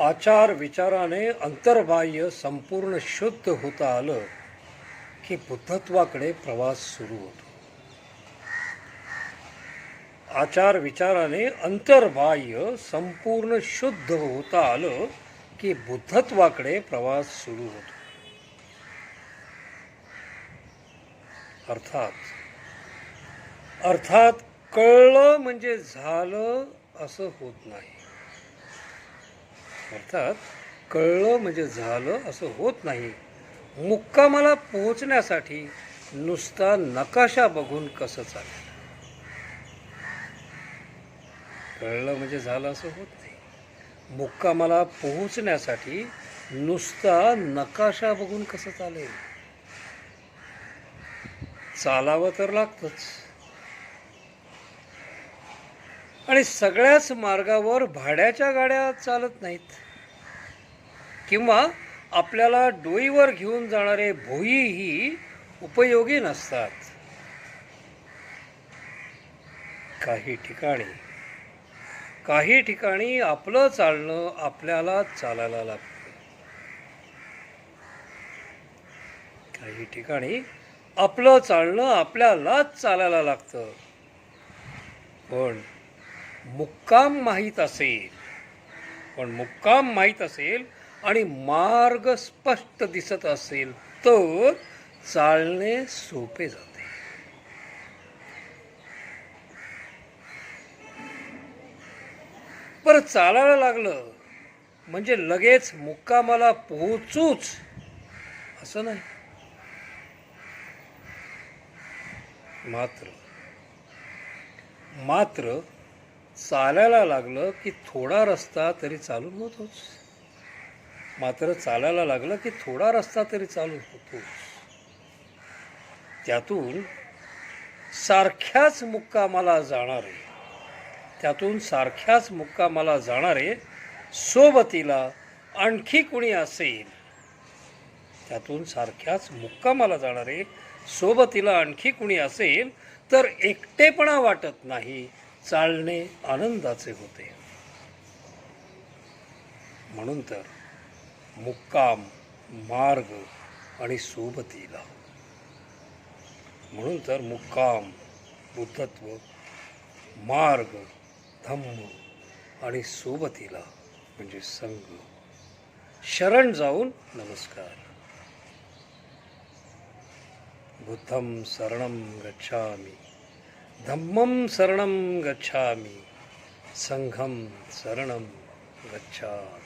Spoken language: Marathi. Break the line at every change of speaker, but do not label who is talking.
आचार विचाराने अंतर्बाह्य संपूर्ण शुद्ध होता आलं की बुद्धत्वाकडे प्रवास सुरू होतो. आचार विचाराने अंतर्बाह्य संपूर्ण शुद्ध होता आलं की बुद्धत्वाकडे प्रवास सुरू होतो. अर्थात अर्थात कळलं म्हणजे झालं असं होत नाही. अर्थात कळलं म्हणजे झालं असं होत नाही. मुक्कामाला पोहोचण्यासाठी नुसता नकाशा बघून कसं चालेल कळलं म्हणजे झालं असं होत नाही. मुक्कामाला पोहोचण्यासाठी नुसता नकाशा बघून कसं चालेल? चालावं तर लागतंच. आणि सगळ्याच मार्गावर भाड्याच्या गाड्या चालत नाहीत. किंवा आपल्याला डोईवर घेऊन जाणारे भोईही उपयोगी नसतात. काही ठिकाणी काही ठिकाणी आपलं चालणं आपल्याला चालायला लागतं. काही ठिकाणी आपलं चालणं आपल्यालाच चालायला लागतं. पण मुक्काम माहीत असेल पण मुक्काम माहीत असेल आणि मार्ग स्पष्ट दिसत असेल तर चालणे सोपे जाते. बरं चालायला लागलं म्हणजे लगेच मुक्कामाला पोहोचूच. असं नाही. मात्र मात्र चालायला लागलं की थोडा रस्ता तरी चालून होतोच. मात्र चालायला लागलं की थोडा रस्ता तरी चालू होतो. त्यातून सारख्याच मुक्कामाला जाणारे त्यातून सारख्याच मुक्कामाला जाणारे सोबतीला आणखी कुणी असेल? त्यातून सारख्याच मुक्कामाला जाणारे सोबतीला आणखी कुणी असेल? तर एकटेपणा वाटत नाही चालणे आनंदाचे होते. म्हणून तर मुक्काम मार्ग आणि सोबतीला. म्हणून तर मुक्काम बुद्धत्व मार्ग धम्म आणि सोबतीला म्हणजे संघ शरण जाऊन नमस्कार. बुद्धं शरणम गच्छामि. धम्मं शरणम गच्छामि. संघम शरणम गच्छामि.